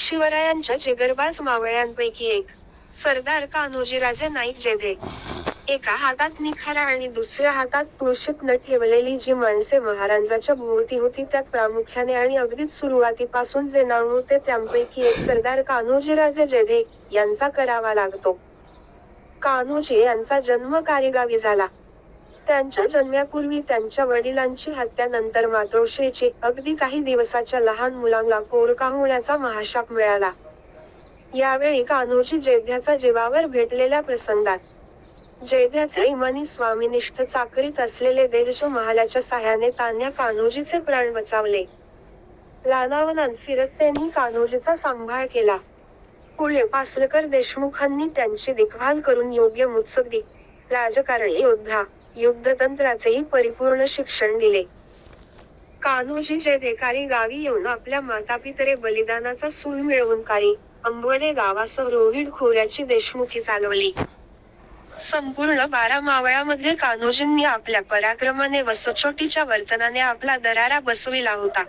शिवरायांच्या जिगरबाज मावळ्यांपैकी एक सरदार कान्होजीराजे नाईक जेधे. एका हातात निखारा आणि दुसऱ्या हातात तुळशीत न ठेवलेली जी माणसे महाराजांच्या भोवती होती त्यात प्रामुख्याने आणि अगदीच सुरुवातीपासून जे नाव होते त्यांपैकी एक सरदार कान्होजीराजे जेधे यांचा करावा लागतो. कान्होजी यांचा जन्म कारेगावी झाला. त्यांच्या जन्मापूर्वी त्यांच्या वडिलांची हत्या नंतर मातोश्रीची अगदी काही दिवसाच्या लहान मुलांना कोरका होण्याचा महाशाप मिळाला. यावेळी कान्होजी जेध्याचा जीवावर भेटलेल्या प्रसंगात जैद्याचे इमानी स्वामीनिष्ठ चाकरीत असलेले देश महालाच्या सहाय्याने तान्या कान्होजीचे प्राण बचावले. लानावनात फिरत त्यांनी कान्होजीचा सांभाळ केला. पुढे पासलकर देशमुखांनी त्यांची देखभाल करून योग्य मुत्सदी राजकारणी योद्धा युद्धतंत्राचेही परिपूर्ण शिक्षण दिले. कान्होजी जयधेकारी गावी येऊन आपल्या मातापितरे बलिदानाचा सूळ मिळवून कारी अंबोडे गावासह रोहिड खोऱ्याची देशमुखी चालवली. संपूर्ण बारा मावळामध्ये कान्होजींनी आपल्या पराक्रमाने व सचोटीच्या वर्तनाने आपला दरारा बसविला होता.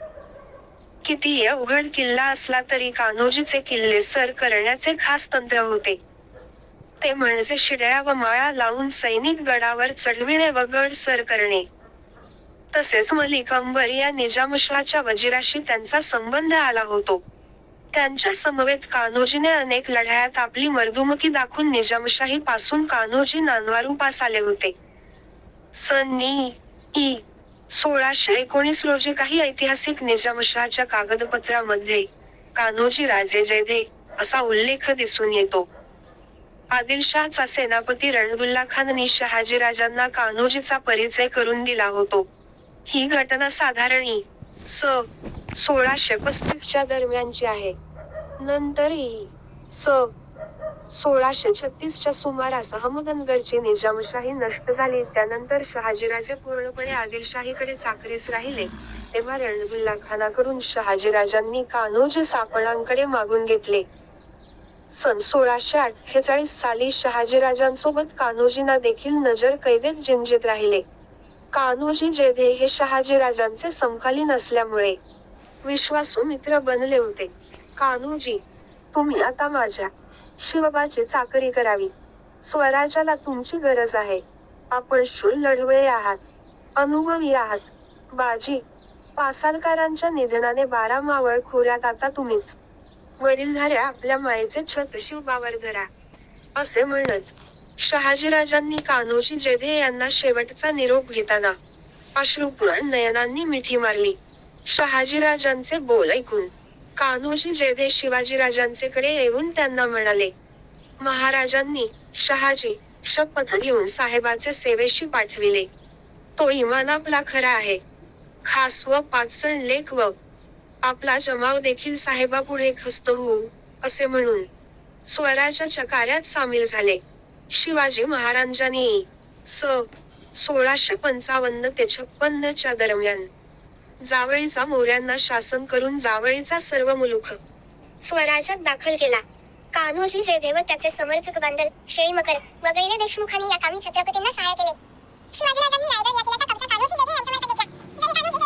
कितीही अवघड किल्ला असला तरी कान्होजीचे किल्ले सर करण्याचे खास तंत्र होते. ते म्हणजे शिड्या व माळा लावून सैनिक गडावर चढविणे व गड सर करणे. तसेच मलिक अंबर या निजामशाच्या वजिराशी त्यांचा संबंध आला होतो. त्यांच्या समवेत कान्होजीने अनेक लढायात आपली मर्दुमकी दाखवून निजामशाही पासून कान्होजी नानवारूपास आले होते. सन्नी ई सोळाशे एकोणीस रोजी काही ऐतिहासिक निजामशाच्या कागदपत्रामध्ये कान्होजी राजे जयदे असा उल्लेख दिसून येतो. आदिलशहाचा सेनापती रणबुल्ला खाननी शहाजीराजांना कान्होजीचा परिचय करून दिला होतो. ही घटना साधारण स. सोळाशे पस्तीसच्या दरम्यानची आहे. नंतर इ. स. सोळाशे छत्तीसच्या सुमारास अहमदनगरची निजामशाही नष्ट झाली. त्यानंतर शहाजीराजे पूर्णपणे आदिलशाहीकडे चाकरीस राहिले. तेव्हा रणबुल्ला खानाकडून शहाजीराजांनी कान्होजी सापळांकडे मागून घेतले. सन सोळाशे अठ्ठेचाळीस साली शहाजीराजांसोबत कान्होजींना देखील नजर कैदेत जिंजीत राहिले. कान्होजी जेधे हे शहाजीराजांचे समकालीन असल्यामुळे विश्वासू मित्र बनले होते. कान्होजी तुम्ही आता माझ्या शिवबाची चाकरी करावी. स्वराज्याला तुमची गरज आहे. आपण शूल लढवे आहात. अनुभवी आहात. बाजी पासालकारांच्या निधनाने बारा मावळ खोऱ्यात आता तुम्हीच वडीलधाऱ्या आपल्या मायेचे छत शिवबावर धरा असे म्हणत शहाजीराजांनी कान्होजी जेधे यांना शेवटचा निरोप घेताना अश्रुपूर्ण नयनांनी मिठी मारली. शहाजीराजांचे बोल ऐकून कान्होजी जेधे शिवाजीराजांचेकडे येऊन त्यांना म्हणाले महाराजांनी शहाजी शपथ घेऊन साहेबाचे सेवेशी पाठविले. तो इमान आपला खरा आहे. खास व पाचसण लेख व आपला जमाव देखील साहेबापुढे खस्त होऊ असे म्हणून स्वराच्या चकाऱ्यात सामील झाले. शिवाजी महाराजांनी स सोळाशे पंचावन्न ते छप्पन्न च्या दरम्यान जावळीचा मोऱ्यांना शासन करून जावळीचा सर्व मुलुख स्वराज्यात दाखल केला. कान्होजी जयदेव त्याचे समर्थक बांधल. शेळी मकर वगैरे देशमुखांनी या कामी छत्रपतींना सहाय्य केले. शिवाजीराजांनी रायगड या किल्ल्याचा कब्जा कान्होजी जयदेव यांच्यामुळे घेतला. जरी कान्होजी